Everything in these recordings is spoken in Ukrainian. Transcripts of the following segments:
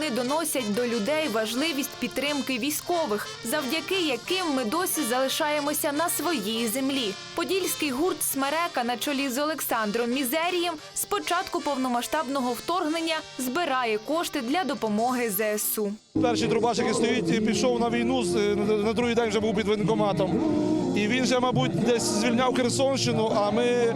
вони доносять до людей важливість підтримки військових, завдяки яким ми досі залишаємося на своїй землі. Подільський гурт Смерека на чолі з Олександром Мізерієм з початку повномасштабного вторгнення збирає кошти для допомоги ЗСУ. Перший трубач, який стоїть, пішов на війну, на другий день вже був під воєнкоматом. І він же, мабуть, десь звільняв Херсонщину, а ми,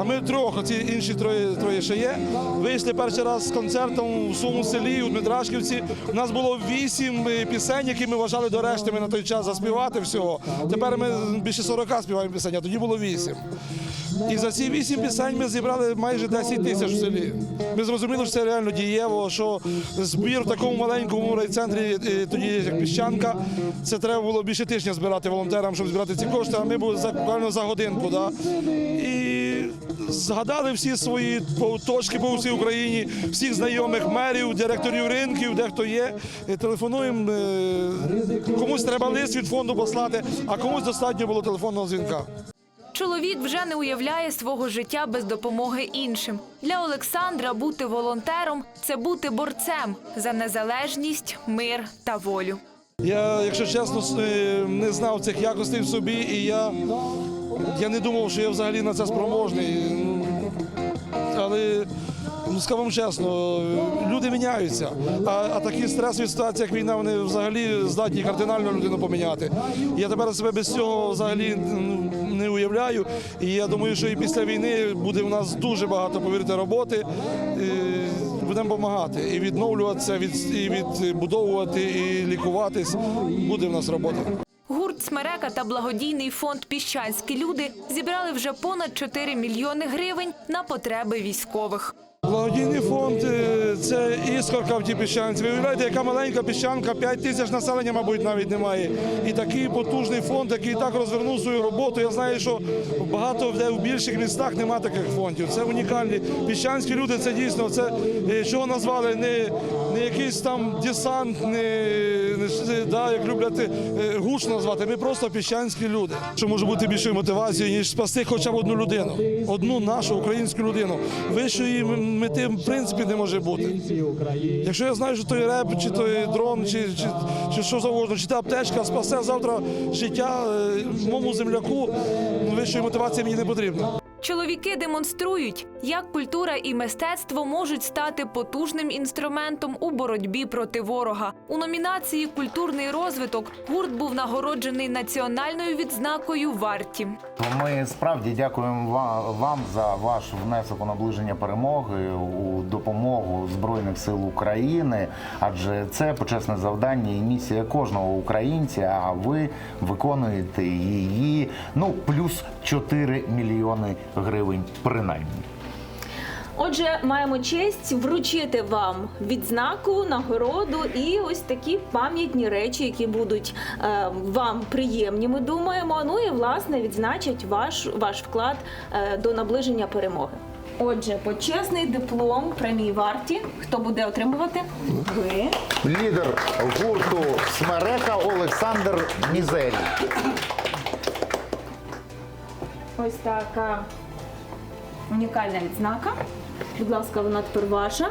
а ми трьох, ці інші троє, троє ще є. Вийшли перший раз з концертом в своєму селі, у Дмитрашківці. У нас було вісім е, пісень, які ми вважали дорештими на той час заспівати всього. Тепер ми більше 40 співаємо пісень, а тоді було вісім. І за ці вісім пісень ми зібрали майже 10 тисяч в селі. Ми зрозуміли, що це реально дієво, що збір в такому маленькому райцентрі, е, тоді як піщанка, це треба було більше тижня збирати волонтерам, щоб збирати ці кошти, а ми були буквально за годинку. Да? І згадали всі свої точки по всій Україні, всіх знайомих мерів, директорів ринків, де хто є. Телефонуємо. е, Комусь треба лист від фонду послати, а комусь достатньо було телефонного дзвінка. Чоловік вже не уявляє свого життя без допомоги іншим. Для Олександра бути волонтером це бути борцем за незалежність, мир та волю. Я, якщо чесно, е, не знав цих якостей в собі, і я, я не думав, що я взагалі на це спроможний. Але ну, скажу вам чесно, люди міняються. А, а такі стресові ситуації, як війна, вони взагалі здатні кардинально людину поміняти. Я тепер себе без цього взагалі ну, не уявляю. І я думаю, що і після війни буде у нас дуже багато, повірте, роботи. Будемо допомагати і відновлюватися, від, і відбудовувати, і лікуватись. Буде в нас робота. Гурт Смерека та благодійний фонд Піщанські люди зібрали вже понад 4 мільйони гривень на потреби військових. Благодійний фонд е, це іскорка в тій піщанці. Ви уявляєте, яка маленька піщанка, 5 тисяч населення, мабуть, навіть немає. І такий потужний фонд, який так розвернув свою роботу. Я знаю, що багато де в більших містах немає таких фондів. Це унікальні. Піщанські люди це дійсно це е, чого назвали не, не якийсь там десант, не, не да, як люблять е, гуш назвати. Ми просто піщанські люди. Що може бути більшою мотивацією, ніж спасти хоча б одну людину, одну нашу українську людину. Вищої мети в принципі не може бути. Якщо я знаю, що той реп, чи той дрон, чи, чи, чи що завгодно, чи та аптечка спасе завтра життя е, моєму земляку, вищої мотивації мені не потрібно. Чоловіки демонструють, як культура і мистецтво можуть стати потужним інструментом у боротьбі проти ворога. У номінації Культурний розвиток гурт був нагороджений національною відзнакою варті. Ми справді дякуємо вам за ваш внесок у наближення перемоги у допомогу Збройних сил України, адже це почесне завдання і місія кожного українця. А ви виконуєте її ну плюс 4 мільйони гривень принаймні. Отже, маємо честь вручити вам відзнаку, нагороду і ось такі пам'ятні речі, які будуть е, вам приємні. Ми думаємо. Ну і власне відзначать ваш, ваш вклад е, до наближення перемоги. Отже, почесний диплом премії варті. Хто буде отримувати? Ви. Лідер гурту Смерека Олександр Мізерій. Ось така унікальна відзнака. Будь ласка, вона тепер ваша.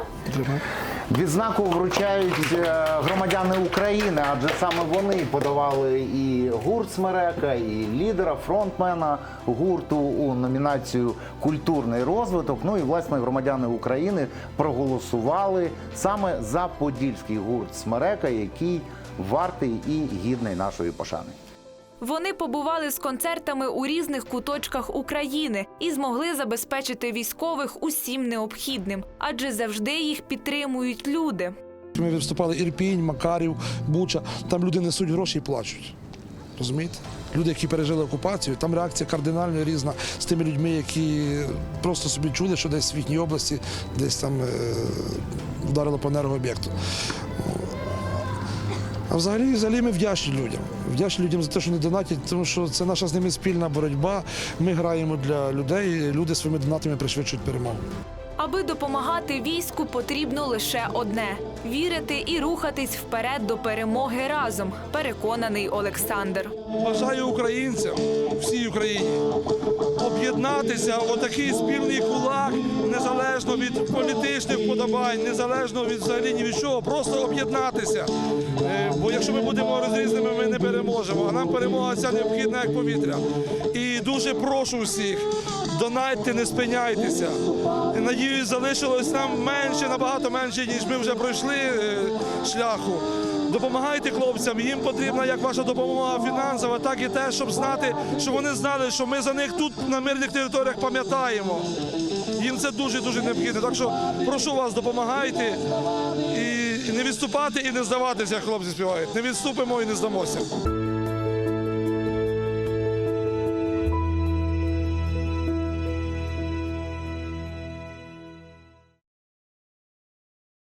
Відзнаку вручають е, громадяни України, адже саме вони подавали і гурт Смерека, і лідера, фронтмена гурту у номінацію Культурний розвиток. Ну і власне громадяни України проголосували саме за подільський гурт Смерека, який вартий і гідний нашої пошани. Вони побували з концертами у різних куточках України і змогли забезпечити військових усім необхідним, адже завжди їх підтримують люди. Ми виступали Ірпінь, Макарів, Буча. Там люди несуть гроші і плачуть. Розумієте? Люди, які пережили окупацію, там реакція кардинально різна з тими людьми, які просто собі чули, що десь в їхній області десь там е, вдарило по енергооб'єкту. А взагалі, взагалі ми вдячні людям. Вдячні людям за те, що вони донатять, тому що це наша з ними спільна боротьба. Ми граємо для людей, люди своїми донатами пришвидшують перемогу. Аби допомагати війську, потрібно лише одне вірити і рухатись вперед до перемоги разом. Переконаний Олександр. Бажаю українцям, всій Україні, об'єднатися в отакий спільний кулак, незалежно від політичних вподобань, незалежно від взагалі ні від чого, просто об'єднатися. Е, Бо якщо ми будемо розрізними, ми не переможемо. А нам перемога ця необхідна як повітря. І дуже прошу всіх, донайте, не спиняйтеся. І, Надіюсь, залишилось нам менше, набагато менше, ніж ми вже пройшли е, шляху. Допомагайте хлопцям, їм потрібна як ваша допомога фінансова, так і те, щоб знати, щоб вони знали, що ми за них тут на мирних територіях пам'ятаємо. Їм це дуже дуже необхідно. Так що прошу вас, допомагайте і не відступати, і не здаватися, як хлопці співають. Не відступимо і не здамося.